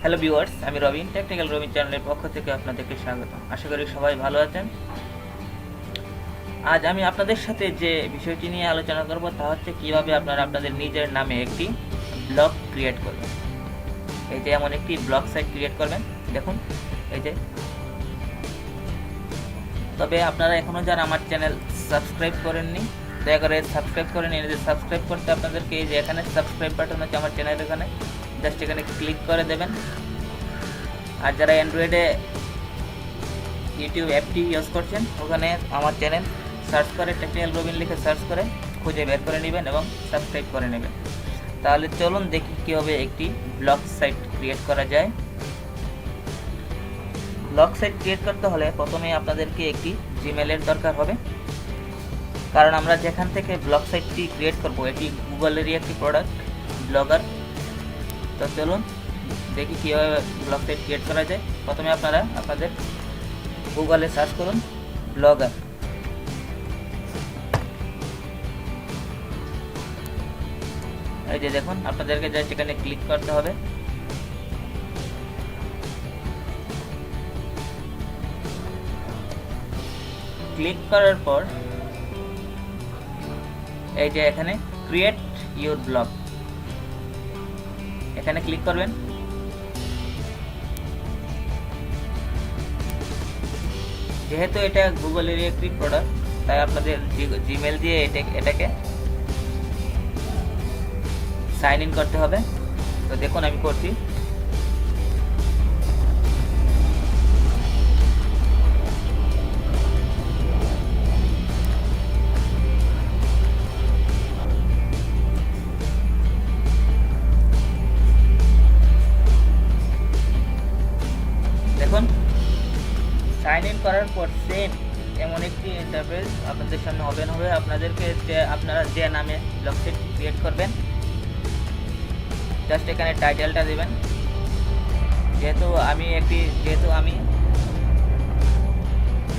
Hello viewers আমি Robin technical Robin চ্যানেলের পক্ষ থেকে আপনাদেরকে স্বাগত আশা করি সবাই ভালো আছেন। আজ আমি আপনাদের সাথে যে বিষয়টি নিয়ে আলোচনা করব তা হচ্ছে কীভাবে আপনারা আপনাদের নিজের নামে একটি ব্লগ ক্রিয়েট করবেন। এই যে এমন একটি ব্লগ সাইট ক্রিয়েট করবেন, দেখুন, এই যে। তবে আপনারা এখনও যারা আমার চ্যানেল সাবস্ক্রাইব করেননি দয়া করে সাবস্ক্রাইব করে নিন। সাবস্ক্রাইব করতে আপনাদেরকে এই যে এখানে সাবস্ক্রাইব বাটন আছে আমার চ্যানেল এখানে। জাস্ট এখানে ক্লিক করে দেবেন। আর যারা অ্যান্ড্রয়েডে ইউটিউব অ্যাপটি ইউজ করছেন, ওখানে আমার চ্যানেল সার্চ করে টেকনিক্যাল রবিন লিখে সার্চ করে, খুঁজে বের করে নেবেন এবং সাবস্ক্রাইব করে নেবেন। তাহলে চলুন দেখি কীভাবে একটি ব্লগ সাইট ক্রিয়েট করা যায়। ব্লগ সাইট ক্রিয়েট করতে হলে প্রথমে আপনাদেরকে একটি জিমেলের দরকার হবে। কারণ আমরা যেখান থেকে ব্লগ সাইটটি ক্রিয়েট করব, এটি গুগলেরই একটি প্রোডাক্ট ব্লগার তো চলুন, দেখি কীভাবে ব্লগ সাইট ক্রিয়েট করা যায়। প্রথমে আপনারা আপনাদের গুগলে সার্চ করুন ব্লগার এই যে দেখুন, আপনাদেরকে জাস্ট সেখানে ক্লিক করতে হবে। ক্লিক করার পর এই যে এখানে ক্রিয়েট ইউর ব্লগ এখানে ক্লিক করবেন। যেহেতু এটা গুগলেরই একটি প্রোডাক্ট তাই আপনাদের জিমেল দিয়ে এটা এটাকে সাইন ইন করতে হবে। তো দেখুন, আমি করছি। করার পর সেম এমন একটি ইন্টারফেস আপনাদের সামনে ওপেন হবে। আপনাদেরকে যে আপনারা যে নামে ব্লগসেট ক্রিয়েট করবেন জাস্ট এখানে টাইটেলটা দেবেন। যেহেতু আমি একটি, যেহেতু আমি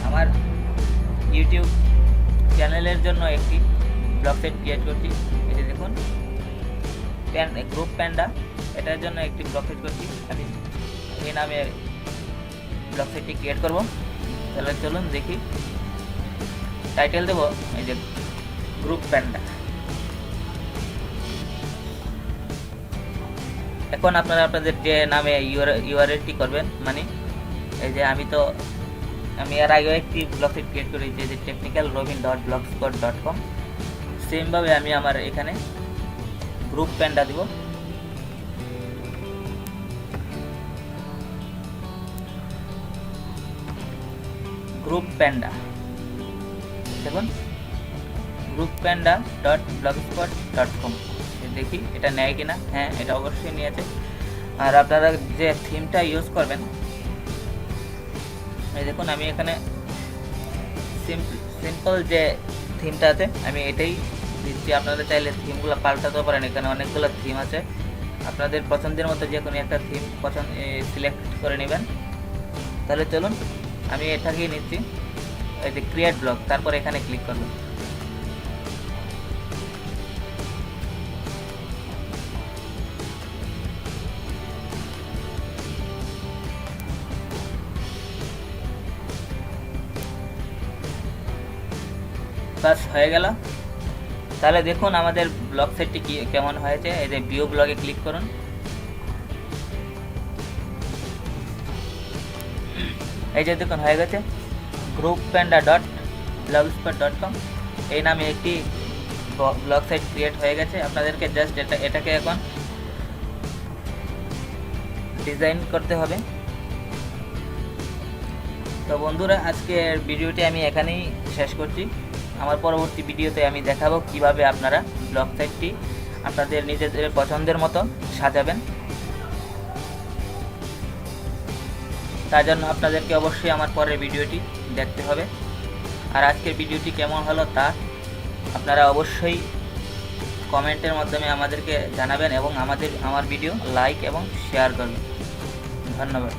আমার ইউটিউব চ্যানেলের জন্য একটি ব্লগ সেট ক্রিয়েট করছি এটি দেখুন। প্যান গ্রুপ প্যান্ডা এটার জন্য একটি ব্লগ সেট করছি। আমি এই নামে ব্লগ সেটটি ক্রিয়েট করব। তাহলে চলুন দেখি। টাইটেল দেবো, এই যে গ্রুপ প্যান্ডা এখন আপনারা আপনাদের যে নামে ইউআরএলটি করবেন মানে এই যে আমি তো, আমি এর আগেও একটি ব্লগ সেট ক্রিয়েট করেছি যে technical Robin dot blog spot dot com সেমভাবে আমি আমার এখানে গ্রুপ প্যান্ডা দিব। গ্রুপ প্যান্ডা দেখুন group panda dot blogspot dot com দেখি, এটা নেয় কিনা? হ্যাঁ এটা অবশ্যই নিয়েছে আর আপনারা যে থিমটা ইউজ করবেন, এই দেখুন, আমি এখানে সিম্পল যে থিমটা আছে, আমি এটাই দিচ্ছি। আপনারা চাইলে থিমগুলো পাল্টাতেও পারেন, এখানে অনেকগুলো থিম আছে। আপনাদের পছন্দের মতো যে কোনো একটা থিম পছন্দ সিলেক্ট করে নেবেন। তাহলে চলুন আমি এটাকেই নিচ্ছি। এই যে ক্রিয়েট ব্লগ তারপর এখানে ক্লিক করবেন বাস, হয়ে গেল। তাহলে দেখুন আমাদের ব্লগ সেটটি কি, কেমন হয়েছে? এই যে ভিউ ব্লগে ক্লিক করুন। এই যে দেখুন, হয়ে গেছে। Group panda dot blogspot dot com এই নামে একটি ব্লগ সাইট ক্রিয়েট হয়ে গেছে। আপনাদেরকে জাস্ট এটা, এটাকে এখন ডিজাইন করতে হবে। তো বন্ধুরা, আজকের ভিডিওটি আমি এখানেই শেষ করছি। আমার পরবর্তী ভিডিওতে আমি দেখাবো কীভাবে আপনারা ব্লগ সাইটটি আপনাদের নিজেদের পছন্দের মতো সাজাবেন। তার জন্য আপনাদেরকে অবশ্যই আমার পরের ভিডিওটি দেখতে হবে। আর আজকের ভিডিওটি কেমন হলো তা আপনারা অবশ্যই কমেন্টের মাধ্যমে আমাদেরকে জানাবেন এবং আমাদের, আমার ভিডিও লাইক এবং শেয়ার করবেন। ধন্যবাদ।